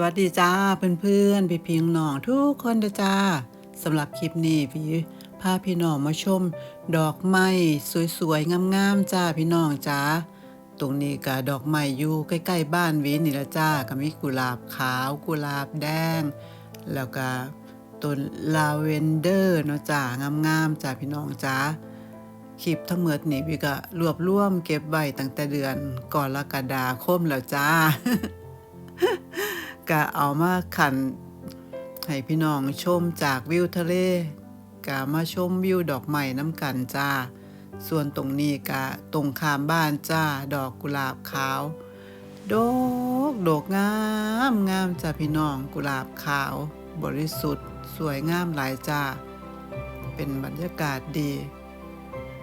สวัสดีจ้าเพื่อนๆพี่พิงน้องทุกคนจ้าสำหรับคลิปนี้พี่พาพี่น้องมาชม ดอกไม้สวยๆงามๆจ้าพี่น้องจ้าตรงนี้ก็ดอกไม้อยู่ใกล้ๆบ้านวินี่ละจ้าก็มีกุหลาบขาวกุหลาบแดง แล้วก็ต้นลาเวนเดอร์เนาะจ้างามๆจ้าพี่น้องจ้าคลิปทั้งหมดนี่พี่ก็รวบรวมเก็บไว้ตั้งแต่เดือนก่อนละกฎาคมแล้วจ้า ก็เอามาขันให้พี่น้องชมจากวิวทะเลก็มาชมวิวดอกไม้น้ำกันจ้า ส่วนตรงนี้ก็ตรงขามบ้านจ้า ดอกกุหลาบขาวดอกดอกงามงามจ้าพี่น้องกุหลาบขาว บริสุทธิ์ สวยงามหลายจ้า เป็นบรรยากาศดี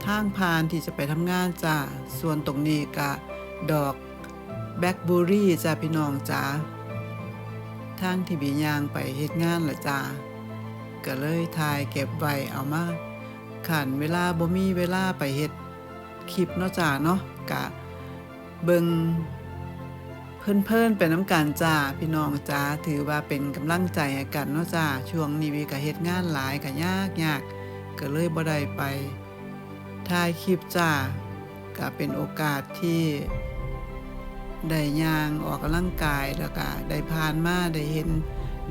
ทางพานที่จะไปทำงานจ้า ส่วนตรงนี้ก็ดอกแบล็คเบอร์รี่จ้าพี่น้องจ้า ทางที่บียางไปเฮ็ดงานละจ้าก็เลยถ่ายเก็บไว้เอามาขันเวลาบ่มีเวลาไปเฮ็ดคลิปเนาะจ้าเนาะกะเบิงเพิ่นๆไปน้ำกันจ้าพี่น้องจ้าถือว่าเป็นกำลังใจกันเนาะจ้าช่วงนี้วีก็เฮ็ดงานหลายก็ยากยากก็เลยบ่ได้ไปถ่ายคลิปจ้าก็เป็นโอกาสที่ ได้ย่างออกกำลังกายแล้วก็ได้ผ่านมาได้เห็น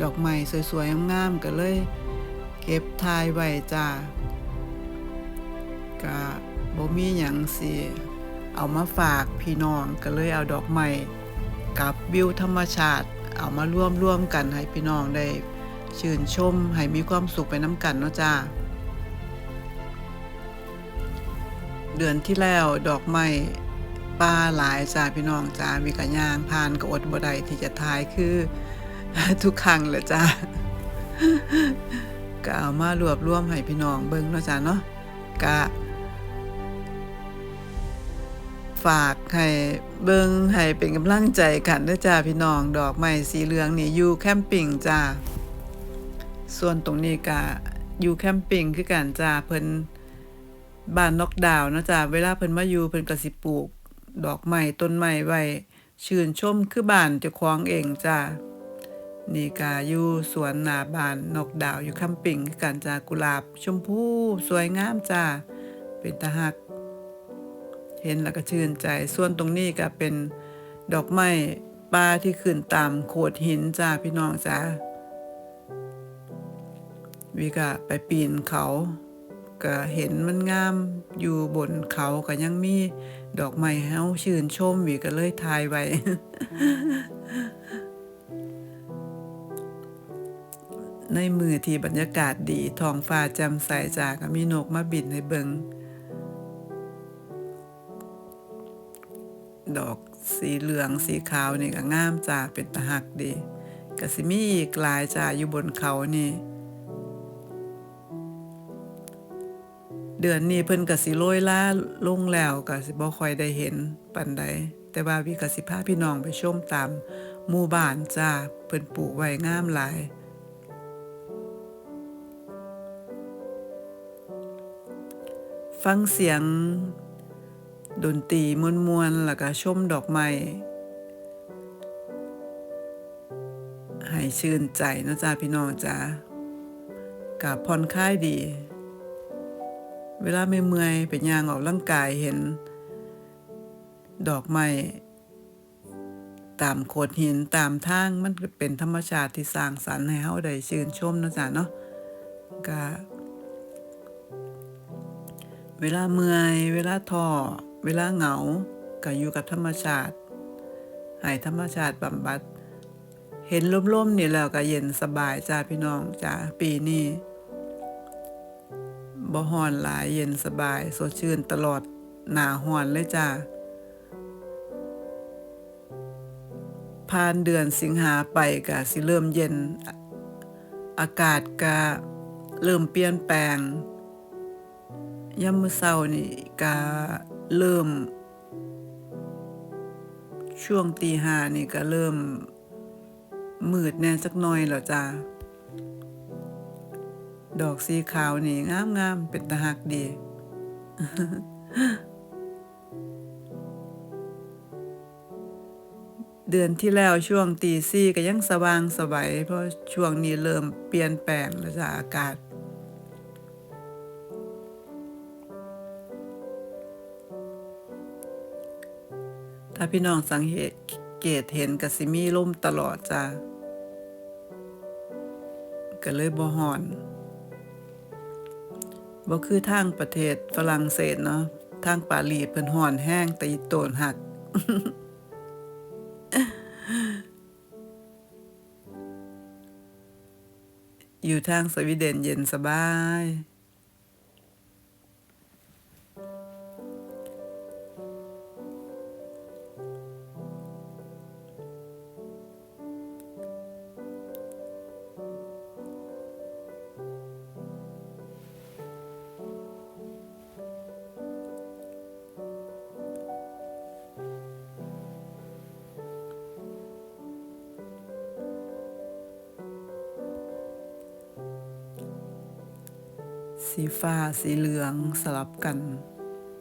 ดอกไม้สวยๆงามๆก็เลย เก็บถ่ายไว้จ้าก็บ่มีหยังสิเอามาฝากพี่น้องก็เลยเอาดอกไม้กับวิวธรรมชาติ เอามาร่วมร่วมกันให้พี่น้องได้ชื่นชมให้มีความสุขไปน้ำกันเนาะจ้าเดือนที่แล้วดอกไม้ ป่าหลายจ้าพี่น้องจ้ามีกระย่างผ่านก็อดบ่ได้ที่จะทายคือ ทุกครั้งเลยจ้าก็เอามารวบรวมให้พี่น้องเบิ่งเนาะจ้าเนาะก็ฝากให้เบิ่งให้เป็นกำลังใจกันเด้อจ้าพี่น้องดอกไม้สีเหลืองนี่อยู่แคมปิ้งจ้าส่วนตรงนี้ก็อยู่แคมปิ้งคือกันจ้าเพิ่นบ้านนอกดาวน์เนาะจ้ะเวลาเพิ่นมาอยู่เพิ่นก็สิปลูก ดอกไม้ต้นไม้ไว้ชื่นชมคือบ้านเจ้าของเองจ้านี่ก็อยู่สวนหนาบานนกดาวอยู่คำปิ่งกันจ้ากุหลาบ ชมพูสวยงามจ้าเป็นตาหัก เห็นแล้วก็ชื่นใจ ส่วนตรงนี้ก็เป็นดอกไม้ป่าที่ขึ้นตามโขดหินจ้าพี่น้องจ้าวิก็ไปปีนเขา ก็เห็นมันงาม อยู่บนเขาก็ยังมีดอกไม้เฮาชื่นชมวีก็เลยถ่ายไว้ในมือที่บรรยากาศดีท้องฟ้าแจ่มใสจาก็มีนกมาบินให้เบิงดอกสีเหลืองสีขาวนี่ก็งามจ้าเป็นตะหักดีก็สิมีอีกลายจ้าอยู่บนเขานี่ เดือนนี้เพิ่นก็สิโรยล่าลงแล้วก็สิบ่ค่อยได้เห็นปานใดแต่ว่าวิก็สิพาพี่น้องไปชมตามหมู่บ้านจ้าเพิ่นปลูกไว้งามหลายฟังเสียงดนตรีมวนๆแล้วก็ชมดอกไม้ให้ชื่นใจนะจ้าพี่น้องจ้ากับผ่อนคลายดี เวลาไม่เมื่อยไปย่างออกร่างกายเห็น ดอกไม้ตามโขดหินตามทางมันเป็นธรรมชาติที่สร้างสรรค์ให้เฮาได้ชื่นชมนะจ้ะเนาะก็เวลาเมื่อยเวลาท้อเวลาเหงาก็อยู่กับธรรมชาติให้ธรรมชาติบำบัด เห็นลมๆนี่แล้วก็เย็นสบายจ้าพี่น้องจ้าปีนี้ บ่ฮ้อนหลายเย็นสบาย สดชื่นตลอดหนาฮ้อนเลยจ้าผ่านเดือนสิงหาไปก็สิเริ่มเย็น อากาศก็เริ่มเปลี่ยนแปลงยามมื้อเช้านี่ก็เริ่ม ช่วงตีห้านี่ก็เริ่มมืดแน่สักหน่อยแล้วจ้า ดอกสีขาวนี่งามงามๆเป็นตาหักดี เดือนที่แล้วช่วงตีสี่ก็ยังสว่างสวัยเพราะช่วงนี้เริ่มเปลี่ยนแปลงแล้วจ้ะอากาศถ้าพี่น้องสังเกตเห็นกสิมีลมตลอดจ้ะก็เลยบ่ฮ้อน บ่คือทางประเทศฝรั่งเศสเนาะทางปารีสเพิ่นห่อนแห้งแต่อีโตนหัก อยู่ทางสวีเดนเย็นสบาย สีฟ้า สีเหลืองสลับกัน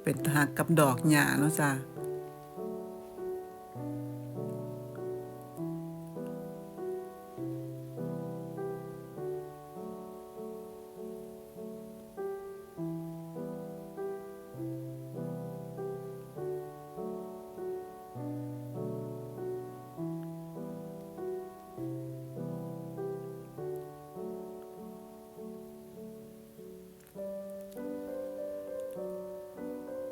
เป็นหักกับดอกหญ้าเนาะจ้ะ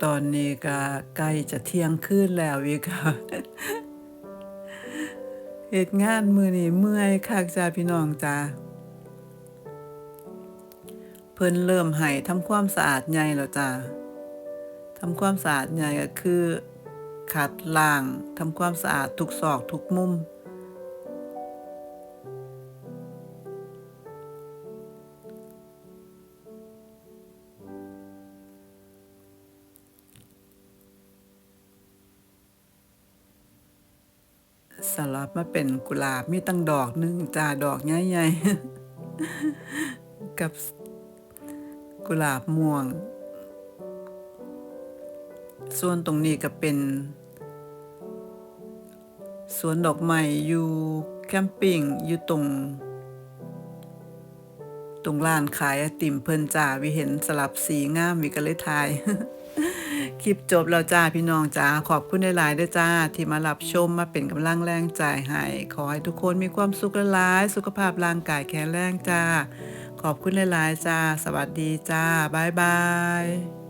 ตอนนี้ก็ใกล้จะเที่ยงคืนแล้วอีกค่ะเหตุงานมือนี้เมื่อยคักจ้าพี่น้องจ้าเพิ่นเริ่มให้ทำความสะอาดใหญ่แล้วจ้าทำความสะอาดใหญ่ก็คือ ขัดล้างทำความสะอาดทุกซอกทุกมุม สลับมาเป็นกุหลาบมีตั้งดอกหนึงจ้าดอกใหญ่ๆกับกุหลาบม่วง ส่วนตรงนี้ก็เป็นสวนดอกไม้อยู่แคมปิ้งอยู่ตรง ตรงร้านขายไอติมเพิ่นจ้าวิเห็นสลับสีงามวิก็เลยทาย คลิปจบแล้วจ้าพี่น้องจ้าขอบคุณหลายๆด้วยจ้า ที่มารับชมมาเป็นกำลังแรงใจให้ขอให้ทุกคนมีความสุขหลายสุขภาพร่างกายแข็งแรงจ้า ขอบคุณหลายๆจ้า สวัสดีจ้า บ๊ายบาย